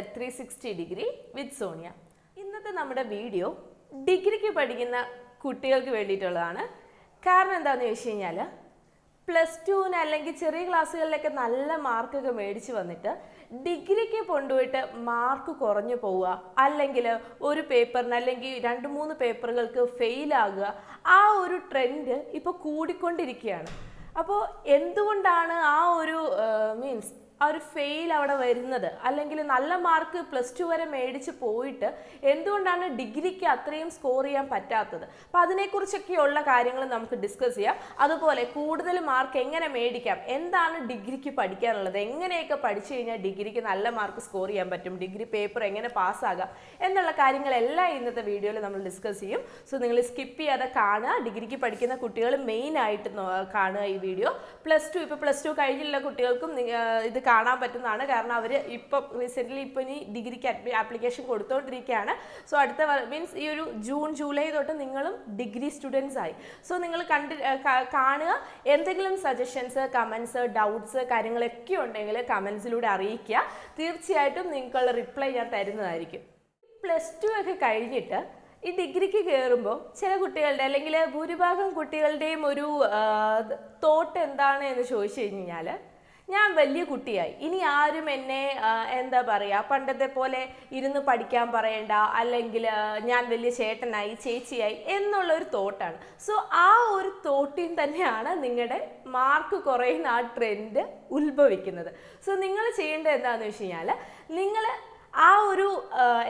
At three sixty degree with Sonia ഇന്നത്തെ നമ്മുടെ video ഡിഗ്രിക്ക് പഠിക്കുന്ന കുട്ടികൾക്ക് വേണ്ടിയിട്ടുള്ളതാണ്. കാരണം എന്താണെന്ന് ചോദിച്ചു കഴിഞ്ഞാൽ പ്ലസ് ടുവിന് അല്ലെങ്കിൽ ചെറിയ ക്ലാസ്സുകളിലൊക്കെ നല്ല മാർക്കൊക്കെ മേടിച്ച് വന്നിട്ട് ഡിഗ്രിക്ക് കൊണ്ടുപോയിട്ട് മാർക്ക് കുറഞ്ഞു പോവുക. അല്ലെങ്കിൽ ഒരു പേപ്പറിന് അല്ലെങ്കിൽ രണ്ട് മൂന്ന് പേപ്പറുകൾക്ക് ഫെയിലാകുക ആ ഒരു ട്രെൻഡ് ഇപ്പോൾ കൂടിക്കൊണ്ടിരിക്കുകയാണ്. അപ്പോൾ എന്തുകൊണ്ടാണ് ആ ഒരു മീൻസ് ആ ഒരു ഫെയിൽ അവിടെ വരുന്നത്. അല്ലെങ്കിൽ നല്ല മാർക്ക് പ്ലസ് ടു വരെ മേടിച്ച് പോയിട്ട് എന്തുകൊണ്ടാണ് ഡിഗ്രിക്ക് അത്രയും സ്കോർ ചെയ്യാൻ പറ്റാത്തത്? അപ്പം അതിനെക്കുറിച്ചൊക്കെയുള്ള കാര്യങ്ങൾ നമുക്ക് ഡിസ്കസ് ചെയ്യാം. അതുപോലെ കൂടുതൽ മാർക്ക് എങ്ങനെ മേടിക്കാം? എന്താണ് ഡിഗ്രിക്ക് പഠിക്കാനുള്ളത്? എങ്ങനെയൊക്കെ പഠിച്ചു കഴിഞ്ഞാൽ ഡിഗ്രിക്ക് നല്ല മാർക്ക് സ്കോർ ചെയ്യാൻ പറ്റും? ഡിഗ്രി പേപ്പർ എങ്ങനെ പാസ്സാകാം എന്നുള്ള കാര്യങ്ങളെല്ലാം ഇന്നത്തെ വീഡിയോയിൽ നമ്മൾ ഡിസ്കസ് ചെയ്യും. സോ നിങ്ങൾ സ്കിപ്പ് ചെയ്യാതെ കാണുക. ഡിഗ്രിക്ക് പഠിക്കുന്ന കുട്ടികൾ മെയിൻ ആയിട്ട് കാണുക ഈ വീഡിയോ പ്ലസ് ടു ഇപ്പോൾ പ്ലസ് ടു കഴിഞ്ഞുള്ള കുട്ടികൾക്കും ഇത് കാണാൻ പറ്റുന്നതാണ്. കാരണം അവർ ഇപ്പം റീസെന്റ്ലി ഇപ്പം ഇനി ഡിഗ്രിക്ക് അഡ്മി ആപ്ലിക്കേഷൻ കൊടുത്തുകൊണ്ടിരിക്കുകയാണ് സോ അടുത്ത മീൻസ് ഈ ഒരു ജൂൺ ജൂലൈ തൊട്ട് നിങ്ങളും ഡിഗ്രി സ്റ്റുഡൻസ് ആയി. സോ നിങ്ങൾ കണ്ടി കാണുക. എന്തെങ്കിലും സജഷൻസ് കമൻസ് ഡൗട്ട്സ് കാര്യങ്ങളൊക്കെ ഉണ്ടെങ്കിൽ കമൻസിലൂടെ അറിയിക്കുക. തീർച്ചയായിട്ടും നിങ്ങൾക്കുള്ള റിപ്ലൈ ഞാൻ തരുന്നതായിരിക്കും. പ്ലസ് ടു ഒക്കെ കഴിഞ്ഞിട്ട് ഈ ഡിഗ്രിക്ക് കയറുമ്പോൾ ചില കുട്ടികളുടെ അല്ലെങ്കിൽ ഭൂരിഭാഗം കുട്ടികളുടെയും ഒരു തോട്ട് എന്താണ് എന്ന് ചോദിച്ചു കഴിഞ്ഞാൽ ഞാൻ വലിയ കുട്ടിയായി. ഇനി ആരും എന്നെ എന്താ പറയുക പണ്ടത്തെ പോലെ ഇരുന്ന് പഠിക്കാൻ പറയണ്ട അല്ലെങ്കിൽ ഞാൻ വലിയ ചേട്ടനായി ചേച്ചിയായി എന്നുള്ള ഒരു തോട്ടാണ്. സോ ആ ഒരു തോട്ടിൽ തന്നെയാണ് നിങ്ങളുടെ മാർക്ക് കുറയുന്ന ആ ട്രെൻഡ് ഉത്ഭവിക്കുന്നത്. സോ നിങ്ങൾ ചെയ്യേണ്ടത് എന്താണെന്ന് വെച്ച് കഴിഞ്ഞാൽ നിങ്ങൾ ആ ഒരു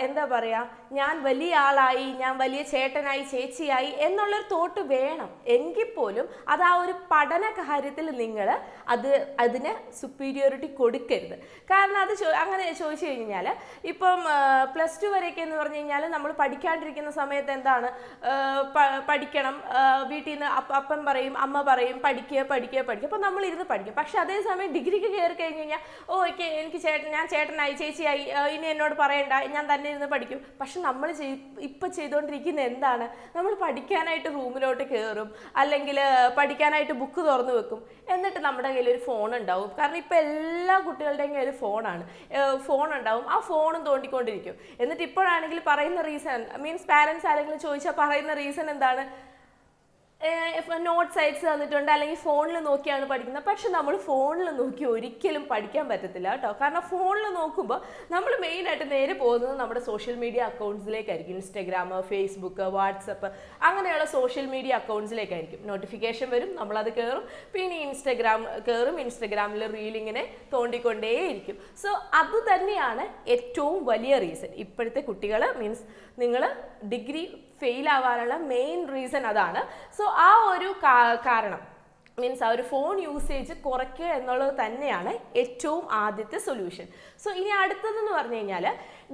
എന്താ പറയുക ഞാൻ വലിയ ആളായി ഞാൻ വലിയ ചേട്ടനായി ചേച്ചിയായി എന്നുള്ളൊരു തോട്ട് വേണം. എങ്കിൽ പോലും അത് ആ ഒരു പഠന കാര്യത്തിൽ നിങ്ങൾ അത് അതിന് സുപ്പീരിയോറിറ്റി കൊടുക്കരുത്. കാരണം അത് അങ്ങനെ ചോദിച്ചു കഴിഞ്ഞാൽ ഇപ്പം പ്ലസ് ടു വരെയൊക്കെ എന്ന് പറഞ്ഞു കഴിഞ്ഞാൽ നമ്മൾ പഠിക്കാണ്ടിരിക്കുന്ന സമയത്ത് എന്താണ് പഠിക്കണം വീട്ടിൽ നിന്ന് അപ്പ അപ്പൻ പറയും അമ്മ പറയും പഠിക്കുക പഠിക്കുക പഠിക്കുക. അപ്പോൾ നമ്മൾ ഇരുന്ന് പഠിക്കും. പക്ഷെ അതേസമയം ഡിഗ്രിക്ക് കയറി കഴിഞ്ഞ് കഴിഞ്ഞാൽ ഓ എനിക്ക് ചേട്ടൻ ഞാൻ ചേട്ടനായി ചേച്ചിയായി ഇനി എന്നോട് പറയണ്ട ഞാൻ തന്നെ ഇരുന്ന് പഠിക്കും. പക്ഷെ നമ്മൾ ചെയ് ഇപ്പം ചെയ്തുകൊണ്ടിരിക്കുന്ന എന്താണ്? നമ്മൾ പഠിക്കാനായിട്ട് റൂമിലോട്ട് കയറും അല്ലെങ്കിൽ പഠിക്കാനായിട്ട് ബുക്ക് തുറന്നു വെക്കും. എന്നിട്ട് നമ്മുടെ കയ്യിൽ ഒരു ഫോൺ ഉണ്ടാവും. കാരണം ഇപ്പം എല്ലാ കുട്ടികളുടെയും കയ്യിൽ ഫോണാണ്. ഫോൺ ഉണ്ടാവും. ആ ഫോണും തോണ്ടിക്കൊണ്ടിരിക്കും. എന്നിട്ട് ഇപ്പോഴാണെങ്കിൽ പറയുന്ന റീസൺ മീൻസ് പാരൻസ് ആരെങ്കിലും ചോദിച്ചാൽ പറയുന്ന റീസൺ എന്താണ്? നോട്ട്സ് അയച്ച് തന്നിട്ടുണ്ട് അല്ലെങ്കിൽ ഫോണിൽ നോക്കിയാണ് പഠിക്കുന്നത്. പക്ഷെ നമ്മൾ ഫോണിൽ നോക്കി ഒരിക്കലും പഠിക്കാൻ പറ്റത്തില്ല കേട്ടോ. കാരണം ഫോണിൽ നോക്കുമ്പോൾ നമ്മൾ മെയിനായിട്ട് നേരെ പോകുന്നത് നമ്മുടെ സോഷ്യൽ മീഡിയ അക്കൗണ്ട്സിലേക്കായിരിക്കും ഇൻസ്റ്റഗ്രാം ഫേസ്ബുക്ക് വാട്സപ്പ് അങ്ങനെയുള്ള സോഷ്യൽ മീഡിയ അക്കൗണ്ട്സിലേക്കായിരിക്കും നോട്ടിഫിക്കേഷൻ വരും നമ്മളത് കയറും പിന്നെ ഇൻസ്റ്റഗ്രാം കയറും ഇൻസ്റ്റഗ്രാമിൽ റീലിങ്ങിനെ തോണ്ടിക്കൊണ്ടേയിരിക്കും. സോ അത് തന്നെയാണ് ഏറ്റവും വലിയ റീസൺ ഇപ്പോഴത്തെ കുട്ടികൾ മീൻസ് നിങ്ങൾ ഡിഗ്രി ഫെയിൽ ആവാനുള്ള മെയിൻ റീസൺ അതാണ്. സോ ആ ഒരു കാരണം മീൻസ് ആ ഒരു ഫോൺ യൂസേജ് കുറയ്ക്കുക എന്നുള്ളത് തന്നെയാണ് ഏറ്റവും ആദ്യത്തെ സൊല്യൂഷൻ സോ ഇനി അടുത്തതെന്ന് പറഞ്ഞു കഴിഞ്ഞാൽ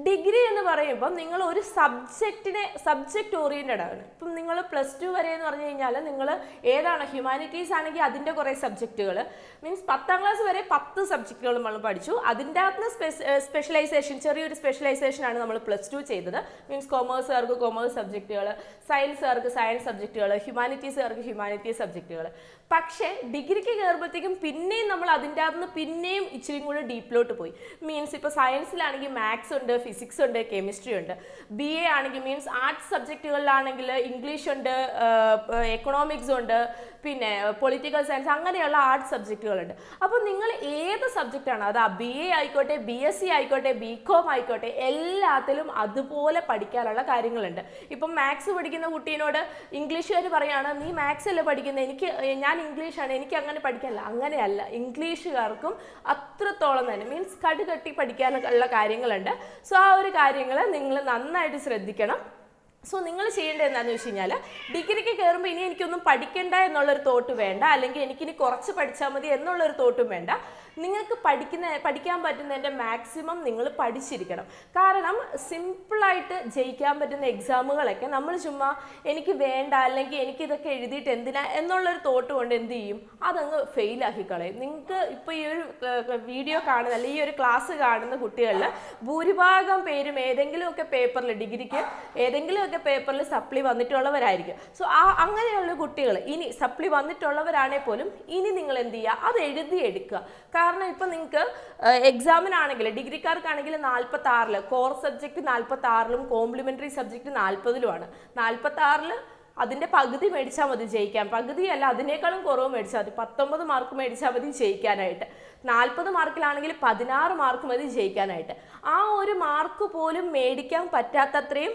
ഡിഗ്രി എന്ന് പറയുമ്പോൾ നിങ്ങൾ ഒരു സബ്ജക്റ്റിനെ സബ്ജക്റ്റ് ഓറിയന്റഡ് ആണ് ഇപ്പം നിങ്ങൾ പ്ലസ് ടു വരെ എന്ന് പറഞ്ഞു കഴിഞ്ഞാൽ നിങ്ങൾ ഏതാണ് ഹ്യൂമാനിറ്റീസ് ആണെങ്കിൽ അതിന്റെ കുറേ സബ്ജക്റ്റുകൾ. മീൻസ് പത്താം ക്ലാസ് വരെ പത്ത് സബ്ജക്റ്റുകൾ നമ്മൾ പഠിച്ചു. അതിന്റെ അകത്ത് സ്പെഷ്യലൈസേഷൻ ചെറിയൊരു സ്പെഷ്യലൈസേഷൻ ആണ് നമ്മൾ പ്ലസ് ടു ചെയ്തത്. മീൻസ് കൊമേഴ്സുകാർക്ക് കോമേഴ്സ് സബ്ജക്റ്റുകൾ സയൻസുകാർക്ക് സയൻസ് സബ്ജക്റ്റുകൾ ഹ്യൂമാനിറ്റീസുകാർക്ക് ഹ്യൂമാനിറ്റീസ് സബ്ജക്റ്റുകൾ. പക്ഷേ ഡിഗ്രിക്ക് കയറുമ്പോഴത്തേക്കും പിന്നെയും നമ്മൾ അതിന്റെ അകത്ത് നിന്ന് പിന്നെയും ഇച്ചിരി കൂടെ ഡീപ്പിലോട്ട് പോയി. മീൻസ് ഇപ്പോൾ സയൻസിലാണെങ്കിൽ മാത്സ് ഉണ്ട് ഫിസിക്സ് ഉണ്ട് കെമിസ്ട്രി ഉണ്ട്. ബി എ ആണെങ്കിൽ മീൻസ് ആർട്സ് സബ്ജക്റ്റുകളിലാണെങ്കിൽ ഇംഗ്ലീഷ് ഉണ്ട് എക്കണോമിക്സ് ഉണ്ട് പിന്നെ പൊളിറ്റിക്കൽ സയൻസ് അങ്ങനെയുള്ള ആർട്സ് സബ്ജക്റ്റുകളുണ്ട് അപ്പോൾ നിങ്ങൾ ഏത് സബ്ജക്റ്റാണ് അത് ബി എ ആയിക്കോട്ടെ ബി എസ് സി ആയിക്കോട്ടെ ബി കോം ആയിക്കോട്ടെ എല്ലാത്തിലും അതുപോലെ പഠിക്കാനുള്ള കാര്യങ്ങളുണ്ട്. ഇപ്പം മാത്സ് പഠിക്കുന്ന കുട്ടീനോട് ഇംഗ്ലീഷുകാർ പറയുകയാണ് നീ മാത്സ് അല്ലേ പഠിക്കുന്നത് എനിക്ക് ഞാൻ ഇംഗ്ലീഷാണ് എനിക്ക് അങ്ങനെ പഠിക്കാനില്ല. അങ്ങനെയല്ല. ഇംഗ്ലീഷുകാർക്കും അത്രത്തോളം തന്നെ മീൻസ് കടുകട്ടി പഠിക്കാനുള്ള കാര്യങ്ങളുണ്ട്. സോ ആ ഒരു കാര്യങ്ങൾ നിങ്ങൾ നന്നായിട്ട് ശ്രദ്ധിക്കണം. സോ നിങ്ങൾ ചെയ്യേണ്ടത് എന്താണെന്ന് വെച്ച് കഴിഞ്ഞാൽ ഡിഗ്രിക്ക് കയറുമ്പോൾ ഇനി എനിക്കൊന്നും പഠിക്കണ്ട എന്നുള്ളൊരു തോട്ട് വേണ്ട. അല്ലെങ്കിൽ എനിക്കിനി കുറച്ച് പഠിച്ചാൽ മതി എന്നുള്ളൊരു തോട്ടും വേണ്ട. നിങ്ങൾക്ക് പഠിക്കുന്ന പഠിക്കാൻ പറ്റുന്നതിന്റെ മാക്സിമം നിങ്ങൾ പഠിച്ചിരിക്കണം. കാരണം സിമ്പിളായിട്ട് ജയിക്കാൻ പറ്റുന്ന എക്സാമുകളൊക്കെ നമ്മൾ ചുമ്മാ എനിക്ക് വേണ്ട അല്ലെങ്കിൽ എനിക്ക് ഇതൊക്കെ എഴുതിയിട്ട് എന്തിനാ എന്നുള്ളൊരു തോട്ട് കൊണ്ട് എന്ത് ചെയ്യും? അതങ്ങ് ഫെയിലാക്കി കളയും. നിങ്ങൾക്ക് ഇപ്പോൾ ഈ ഒരു വീഡിയോ കാണുന്ന അല്ലെങ്കിൽ ഈ ഒരു ക്ലാസ് കാണുന്ന കുട്ടികളിൽ ഭൂരിഭാഗം പേരും ഏതെങ്കിലുമൊക്കെ പേപ്പറിൽ ഡിഗ്രിക്ക് ഏതെങ്കിലുമൊക്കെ പേപ്പറിൽ സപ്ലി വന്നിട്ടുള്ളവരായിരിക്കും. സോ ആ അങ്ങനെയുള്ള കുട്ടികൾ ഇനി സപ്ലി വന്നിട്ടുള്ളവരാണെങ്കിൽ പോലും ഇനി നിങ്ങൾ എന്ത് ചെയ്യുക? അത് എഴുതിയെടുക്കുക. കാരണം ഇപ്പം നിങ്ങൾക്ക് എക്സാമിനാണെങ്കിൽ ഡിഗ്രിക്കാർക്കാണെങ്കിൽ നാൽപ്പത്തി ആറിൽ കോർ സബ്ജക്റ്റ് നാൽപ്പത്തി ആറിലും കോംപ്ലിമെന്ററി സബ്ജക്റ്റ് നാൽപ്പതിലുമാണ് നാൽപ്പത്തി ആറിൽ അതിന്റെ പകുതി മേടിച്ചാൽ മതി ജയിക്കാൻ. പകുതിയല്ല അതിനേക്കാളും കുറവ് മേടിച്ചാൽ മതി. പത്തൊമ്പത് മാർക്ക് മേടിച്ചാൽ മതി ജയിക്കാനായിട്ട്. നാൽപ്പത് മാർക്കിലാണെങ്കിൽ പതിനാറ് മാർക്ക് മതി ജയിക്കാനായിട്ട്. ആ ഒരു മാർക്ക് പോലും മേടിക്കാൻ പറ്റാത്തത്രയും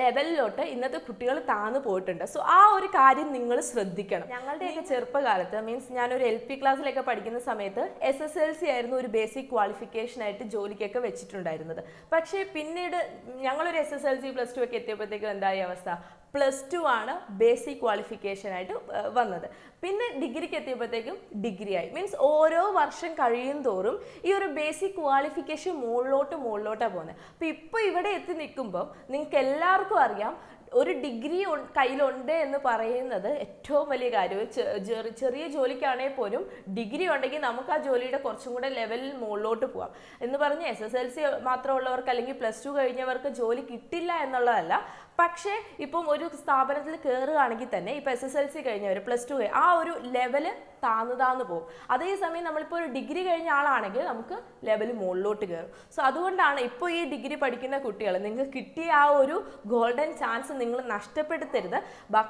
ലെവലിലോട്ട് ഇന്നത്തെ കുട്ടികൾ താന്നു പോയിട്ടുണ്ട്. സോ ആ ഒരു കാര്യം നിങ്ങൾ ശ്രദ്ധിക്കണം. ഞങ്ങളുടെയൊക്കെ ചെറുപ്പകാലത്ത് മീൻസ് ഞാനൊരു എൽ പി ക്ലാസ്സിലൊക്കെ പഠിക്കുന്ന സമയത്ത് എസ് എസ് എൽ സി ആയിരുന്നു ഒരു ബേസിക് ക്വാളിഫിക്കേഷൻ ആയിട്ട് ജോലിക്കൊക്കെ വെച്ചിട്ടുണ്ടായിരുന്നത്. പക്ഷേ പിന്നീട് ഞങ്ങളൊരു S S L C plus two ഒക്കെ എത്തിയപ്പോഴത്തേക്കും എന്തായി അവസ്ഥ? പ്ലസ് ടു ആണ് ബേസിക് ക്വാളിഫിക്കേഷൻ ആയിട്ട് വന്നത്. പിന്നെ ഡിഗ്രിക്ക് എത്തിയപ്പോഴത്തേക്കും ഡിഗ്രി ആയി. മീൻസ് ഓരോ വർഷം കഴിയും തോറും ഈ ഒരു ബേസിക് ക്വാളിഫിക്കേഷൻ മുകളിലോട്ട് മുകളിലോട്ടാണ് പോകുന്നത് അപ്പോൾ ഇപ്പോൾ ഇവിടെ എത്തി നിൽക്കുമ്പോൾ നിങ്ങൾക്ക് എല്ലാവർക്കും അറിയാം ഒരു ഡിഗ്രി കയ്യിലുണ്ട് എന്ന് പറയുന്നത് ഏറ്റവും വലിയ കാര്യം. ചെറിയ ജോലിക്കാണെങ്കിൽ പോലും ഡിഗ്രി ഉണ്ടെങ്കിൽ നമുക്ക് ആ ജോലിയുടെ കുറച്ചും കൂടെ ലെവലിൽ മുകളിലോട്ട് പോകാം എന്ന് പറഞ്ഞ് എസ് എസ് എൽ സി മാത്രമുള്ളവർക്ക് അല്ലെങ്കിൽ പ്ലസ് ടു കഴിഞ്ഞവർക്ക് ജോലി കിട്ടില്ല എന്നുള്ളതല്ല പക്ഷേ ഇപ്പം ഒരു സ്ഥാപനത്തിൽ കയറുകയാണെങ്കിൽ തന്നെ ഇപ്പം എസ് എസ് എൽ സി കഴിഞ്ഞവർ പ്ലസ് ടു ആ ഒരു ലെവൽ താന്നു താന്നു പോകും അതേസമയം നമ്മളിപ്പോൾ ഒരു ഡിഗ്രി കഴിഞ്ഞ ആളാണെങ്കിൽ നമുക്ക് ലെവൽ മുകളിലോട്ട് കയറും സോ അതുകൊണ്ടാണ് ഇപ്പോൾ ഈ ഡിഗ്രി പഠിക്കുന്ന കുട്ടികൾ നിങ്ങൾക്ക് കിട്ടിയ ആ ഒരു ഗോൾഡൻ ചാൻസ് നിങ്ങൾ നഷ്ടപ്പെടുത്തരുത്.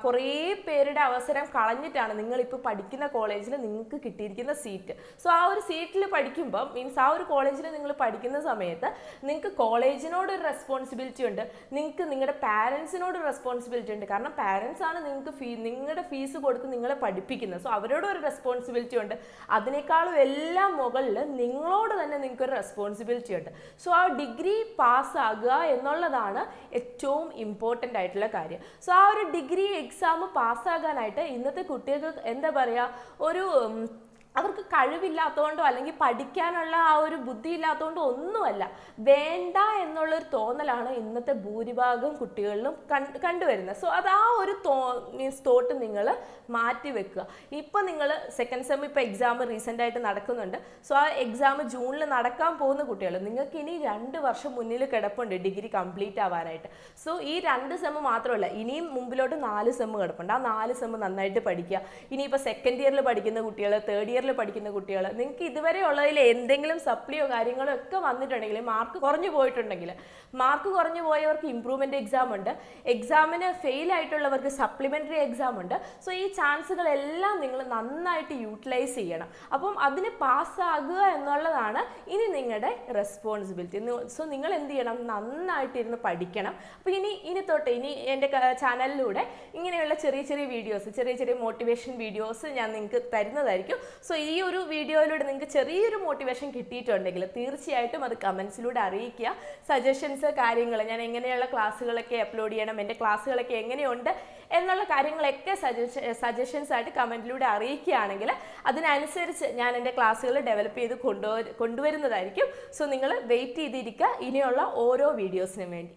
കുറേ പേരുടെ അവസരം കളഞ്ഞിട്ടാണ് നിങ്ങളിപ്പോൾ പഠിക്കുന്ന കോളേജിൽ നിങ്ങൾക്ക് കിട്ടിയിരിക്കുന്ന സീറ്റ് സോ ആ ഒരു സീറ്റിൽ പഠിക്കുമ്പോൾ മീൻസ് ആ ഒരു കോളേജിൽ നിങ്ങൾ പഠിക്കുന്ന സമയത്ത് നിങ്ങൾക്ക് കോളേജിനോട് ഒരു റെസ്പോൺസിബിലിറ്റി ഉണ്ട്. നിങ്ങൾക്ക് നിങ്ങളുടെ പാരൻസിനോട് റെസ്പോൺസിബിലിറ്റി ഉണ്ട്. കാരണം പാരൻസ് ആണ് നിങ്ങൾക്ക് ഫീ നിങ്ങളുടെ ഫീസ് കൊടുത്ത് നിങ്ങളെ പഠിപ്പിക്കുന്നത്. സോ അവരോട് ഒരു റെസ്പോൺസിബിലിറ്റി ഉണ്ട്. അതിനേക്കാളും എല്ലാം മുകളിൽ നിങ്ങളോട് തന്നെ നിങ്ങൾക്കൊരു റെസ്പോൺസിബിലിറ്റി ഉണ്ട്. സോ ആ ഡിഗ്രി പാസ്സാകുക എന്നുള്ളതാണ് ഏറ്റവും ഇമ്പോർട്ടന്റ് ആയിട്ടുള്ള കാര്യം. സോ ആ ഒരു ഡിഗ്രി എക്സാം പാസ്സാകാനായിട്ട് ഇന്നത്തെ കുട്ടികൾക്ക് എന്താ പറയുക ഒരു അവർക്ക് കഴിവില്ലാത്തതുകൊണ്ടോ അല്ലെങ്കിൽ പഠിക്കാനുള്ള ആ ഒരു ബുദ്ധി ഇല്ലാത്തതുകൊണ്ടോ ഒന്നുമല്ല. വേണ്ട എന്നുള്ളൊരു തോന്നലാണ് ഇന്നത്തെ ഭൂരിഭാഗം കുട്ടികളിലും കണ്ട് കണ്ടുവരുന്നത്. സോ അത് ആ ഒരു തോ മീൻസ് തോട്ട് നിങ്ങൾ മാറ്റി വെക്കുക. ഇപ്പം നിങ്ങൾ സെക്കൻഡ് സെം ഇപ്പോൾ എക്സാം റീസെന്റ് ആയിട്ട് നടക്കുന്നുണ്ട്. സോ ആ എക്സാം ജൂണിൽ നടക്കാൻ പോകുന്ന കുട്ടികൾ നിങ്ങൾക്ക് ഇനി രണ്ട് വർഷം മുന്നിൽ കിടപ്പുണ്ട് ഡിഗ്രി കംപ്ലീറ്റ് ആവാനായിട്ട്. സോ ഈ രണ്ട് സെം മാത്രമല്ല ഇനിയും മുമ്പിലോട്ട് നാല് സെം കിടപ്പുണ്ട്. ആ നാല് സെം നന്നായിട്ട് പഠിക്കുക. ഇനിയിപ്പോൾ സെക്കൻഡ് ഇയറിൽ പഠിക്കുന്ന കുട്ടികൾ തേർഡ് ഇയറിൽ പഠിക്കുന്ന കുട്ടികൾ. നിങ്ങൾക്ക് ഇതുവരെ ഉള്ളതിൽ എന്തെങ്കിലും സപ്ലിയോ കാര്യങ്ങളോ ഒക്കെ വന്നിട്ടുണ്ടെങ്കിൽ മാർക്ക് കുറഞ്ഞു പോയിട്ടുണ്ടെങ്കിൽ മാർക്ക് കുറഞ്ഞു പോയവർക്ക് ഇമ്പ്രൂവ്മെന്റ് എക്സാം ഉണ്ട്. എക്സാമിന് ഫെയിൽ ആയിട്ടുള്ളവർക്ക് സപ്ലിമെന്ററി എക്സാം ഉണ്ട്. സോ ഈ ചാൻസുകളെല്ലാം നിങ്ങൾ നന്നായിട്ട് യൂട്ടിലൈസ് ചെയ്യണം. അപ്പം അതിന് പാസ്സാകുക എന്നുള്ളതാണ് ഇനി നിങ്ങളുടെ റെസ്പോൺസിബിലിറ്റി സോ നിങ്ങൾ എന്ത് ചെയ്യണം? നന്നായിട്ടിരുന്ന് പഠിക്കണം. അപ്പോൾ ഇനി ഇനി തൊട്ട് ഇനി എന്റെ ചാനലിലൂടെ ഇങ്ങനെയുള്ള ചെറിയ ചെറിയ വീഡിയോസ് ചെറിയ ചെറിയ മോട്ടിവേഷൻ വീഡിയോസ് ഞാൻ നിങ്ങൾക്ക് തരുന്നതായിരിക്കും. സോ ഈ ഒരു വീഡിയോയിലൂടെ നിങ്ങൾക്ക് ചെറിയൊരു മോട്ടിവേഷൻ കിട്ടിയിട്ടുണ്ടെങ്കിൽ തീർച്ചയായിട്ടും അത് കമൻസിലൂടെ അറിയിക്കുക. സജഷൻസ് കാര്യങ്ങൾ ഞാൻ എങ്ങനെയുള്ള ക്ലാസ്സുകളൊക്കെ അപ്ലോഡ് ചെയ്യണം എന്റെ ക്ലാസ്സുകളൊക്കെ എങ്ങനെയുണ്ട് എന്നുള്ള കാര്യങ്ങളൊക്കെ സജഷ സജഷൻസ് ആയിട്ട് കമന്റിലൂടെ അറിയിക്കുകയാണെങ്കിൽ അതിനനുസരിച്ച് ഞാൻ എന്റെ ക്ലാസ്സുകൾ ഡെവലപ്പ് ചെയ്ത് കൊണ്ടുവരുന്നതായിരിക്കും. സോ നിങ്ങൾ വെയിറ്റ് ചെയ്തിരിക്കുക ഇനിയുള്ള ഓരോ വീഡിയോസിനും വേണ്ടി.